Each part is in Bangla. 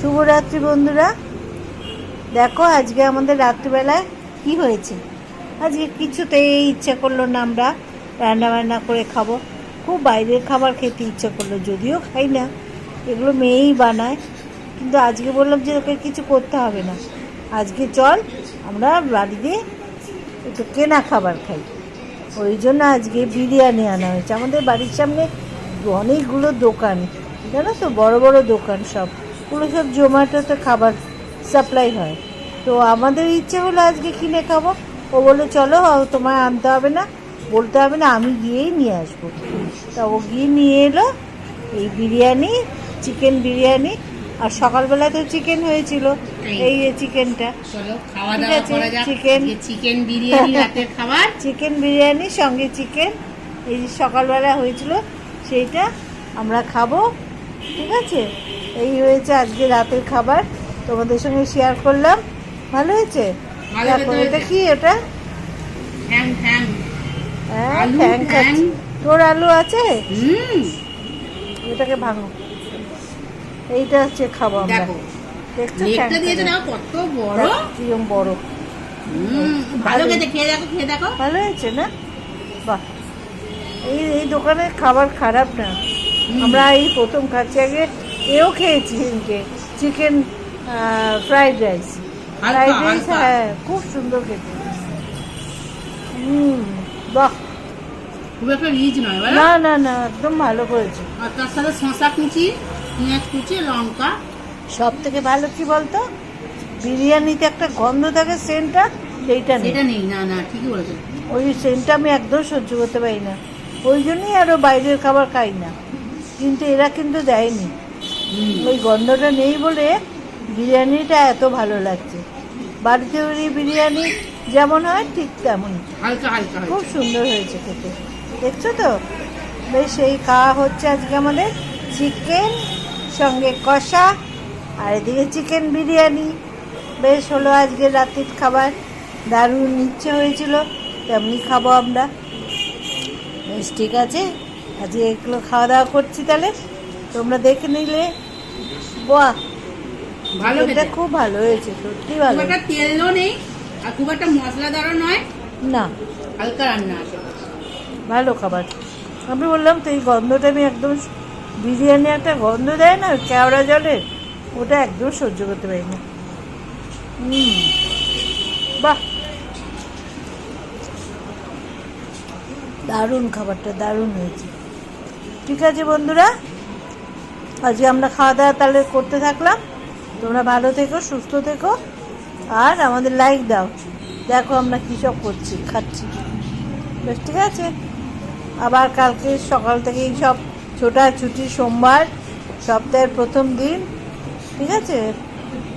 শুভরাত্রি বন্ধুরা। দেখো আজকে আমাদের রাত্রিবেলায় কি হয়েছে? আজকে কিছুতেই ইচ্ছা করল না আমরা রান্না বান্না করে খাব। খুব বাইরের খাবার খেতে ইচ্ছা করল, যদিও খাই না। এগুলো মেয়েই বানায়। কিন্তু আজকে বললাম যে ওকে কিছু করতে হবে না। আজকে চল, আমরা বাড়িতে একটু কেনা খাবার খাই। ওই জন্য আজকে বিরিয়ানি আনা হয়েছে। আমাদের বাড়ির সামনে অনেকগুলো দোকান। জানো তো, বড় বড় দোকান সব। ওগুলো সব জোম্যাটোতে খাবার সাপ্লাই হয়। তো আমাদের ইচ্ছে হলো আজকে কিনে খাব। ও বলে চলো তোমায় আনতে হবে না। বলতে হবে না আমি গিয়েই নিয়ে আসব। তা ও গিয়ে নিয়ে এলো এই বিরিয়ানি চিকেন বিরিয়ানি আর সকালবেলা তো চিকেন হয়েছিল এই যে চিকেনটা chicken। চিকেন বিরিয়ানি রাতের খাবার। চিকেন বিরিয়ানি সঙ্গে চিকেন এই যে সকালবেলা হয়েছিল সেইটা আমরা খাব। ঠিক আছে? এই হয়েছে আজকে রাতের খাবার। তোমাদের সঙ্গে শেয়ার করলাম। ভালো হয়েছে? এটা কি ওটা হ্যাঁ। তোর আলু আছে? হুম। এটাকে ভাঙো। এইটা হচ্ছে খাব আমরা। দেখছ কত বড়। কিরম বড়। ভালো খেয়ে দেখো খেয়ে দেখো। ভালো হয়েছে না? বাহ। এই এই দোকানের খাবার খারাপ না। আমরা এই প্রথম খাচ্ছি আগে এও খেয়েছি। সেদিনকে chicken fried rice fried rice হ্যাঁ খুব সুন্দর খেতে। হুম বাহ। খুব একটা রিচ নয় না না না একদম ভালো করেছে। আর তার সাথে শসা কুচি পেঁয়াজ কুচি লঙ্কা। সব থেকে ভালো কি বলতো? বিরিয়ানিতে একটা গন্ধ থাকে সেন্টটা সেইটা নেই। নেই না না ঠিকই বলেছ। ওই সেন্টটা আমি একদম সহ্য করতে পারি না। ওই জন্যই আরও বাইরের খাবার খাই না। কিন্তু এরা কিন্তু দেয়নি। ওই গন্ধটা নেই বলে বিরিয়ানিটা এত ভালো লাগছে। বাড়িতে তৈরি বিরিয়ানি যেমন হয় ঠিক হালকা খুব সুন্দর হয়েছে খেতে। দেখছ তো? বেশ সেই খাওয়া হচ্ছে আজকে আমাদের চিকেন সঙ্গে কষা আর এদিকে চিকেন বিরিয়ানি। বেশ হলো আজকে রাতের খাবার। দারুণ ইচ্ছে হয়েছিল তেমনি খাব আমরা। বেশ ঠিক আছে। আজকে এগুলো খাওয়া দাওয়া করছি তাহলে। তোমরা দেখে নিলে। বাহ ভালো এটা খুব ভালো হয়েছে সত্যি ভালো। একটা তেলও নেই আর খুব একটা মশলাদারও নয়। না। হালকা রান্না আছে। ভালো খাবার। আমি বললাম তো এই গন্ধটা আমি একদম বিরিয়ানি একটা গন্ধ দেয় না কেওড়া জলের ওটা একদম সহ্য করতে পারি না হুম। বাহ। দারুণ খাবারটা দারুণ হয়েছে। ঠিক আছে বন্ধুরা আজকে আমরা খাওয়া দাওয়া তাহলে করতে থাকলাম। তোমরা ভালো থেকো সুস্থ থেকো আর আমাদের লাইক দাও। দেখো আমরা কী সব করছি খাচ্ছি। বেশ ঠিক আছে। আবার কালকে সকাল থেকেই সব ছোটাছুটি সোমবার সপ্তাহের প্রথম দিন ঠিক আছে?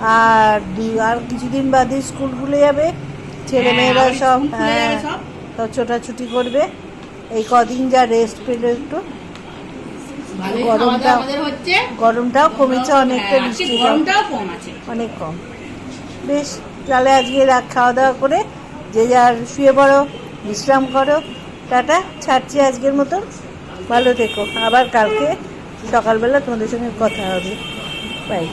আর দু- আর কিছুদিন বাদে স্কুল খুলে যাবে। ছেলে হ্যাঁ, মেয়েরা সব হ্যাঁ সব। ছোটাছুটি করবে। এই কদিন যা রেস্ট পেল একটু। গরমটা- আমাদের হচ্ছে গরমটাও কমেছে অনেকটা হ্যাঁ, বৃষ্টি গরমটাও কম আছে। অনেক কম। বেশ তাহলে আজকে রাত খাওয়া দাওয়া করে যে যার শুয়ে পড়ো বিশ্রাম করো টাটা ছাড়ছি আজকের মতন ভালো থেকো। আবার কালকে সকালবেলা তোমাদের সঙ্গে কথা হবে। বাই